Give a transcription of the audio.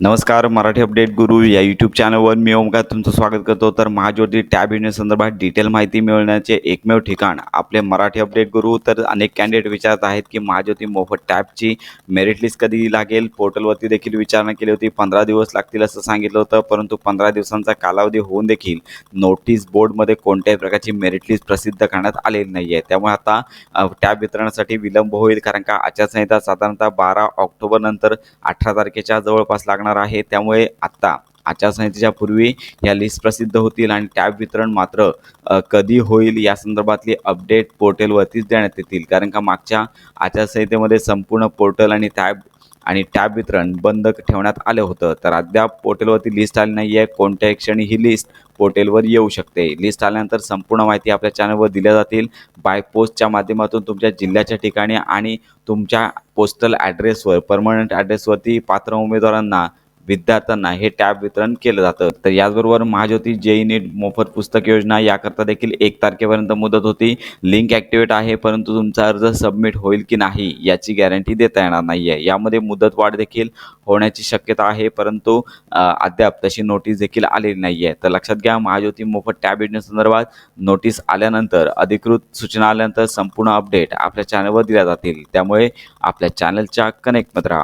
नमस्कार मराठी अपडेट गुरु या यूट्यूब चॅनलवर मी ओमकार तुमचं स्वागत करतो. तर महाज्योती टॅब संदर्भात डिटेल माहिती मिळवण्याचे एकमेव ठिकाण आपले मराठी अपडेट गुरु. तर अनेक कॅन्डिडेट विचारत आहेत की महाज्योती मोफत टॅबची मेरिट लिस्ट कधी लागेल? पोर्टलवरती देखील विचारणा केली होती. पंधरा दिवस लागतील असं सांगितलं होतं परंतु पंधरा दिवसांचा कालावधी होऊन देखील नोटीस बोर्डमध्ये कोणत्याही प्रकारची मेरिट लिस्ट प्रसिद्ध करण्यात आलेली नाही आहे त्यामुळे आता टॅब वितरणासाठी विलंब होईल कारण का आचारसंहिता साधारणतः बारा ऑक्टोबरनंतर अठरा तारखेच्या जवळपास लागणार आहे. त्यामुळे आत्ता आचारसंहितेच्या पूर्वी या लिस्ट प्रसिद्ध होतील आणि टॅब वितरण मात्र कधी होईल या संदर्भातली अपडेट पोर्टलवरतीच देण्यात येतील. कारण का मागच्या आचारसंहितेमध्ये संपूर्ण पोर्टल आणि टॅब आणि टॅब वितरण बंद ठेवण्यात आलं होतं. तर अद्याप पोर्टलवरती लिस्ट आली नाही आहे कोणत्याही क्षणी ही लिस्ट पोर्टलवर येऊ शकते. लिस्ट आल्यानंतर संपूर्ण माहिती आपल्या चॅनलवर दिल्या जातील. बाय पोस्टच्या माध्यमातून तुमच्या जिल्ह्याच्या ठिकाणी आणि तुमच्या पोस्टल ॲड्रेसवर परमनंट ॲड्रेसवरती पात्र उमेदवारांना विद्यार्थ्यांना हे टॅब वितरण केलं जातं. तर याचबरोबर महाज्योती जेई नीट मोफत पुस्तक योजना याकरता देखील एक तारखेपर्यंत मुदत होती. लिंक ॲक्टिवेट आहे परंतु तुमचा अर्ज सबमिट होईल की नाही याची गॅरंटी देता येणार नाही आहे यामध्ये मुदत वाढ देखील होण्याची शक्यता आहे परंतु अद्याप तशी नोटीस देखील आलेली नाही आहे तर लक्षात घ्या महाज्योती मोफत टॅब योजनेसंदर्भात नोटीस आल्यानंतर अधिकृत सूचना आल्यानंतर संपूर्ण अपडेट आपल्या चॅनलवर दिल्या जातील. त्यामुळे आपल्या चॅनलच्या कनेक्टमध्ये राहा.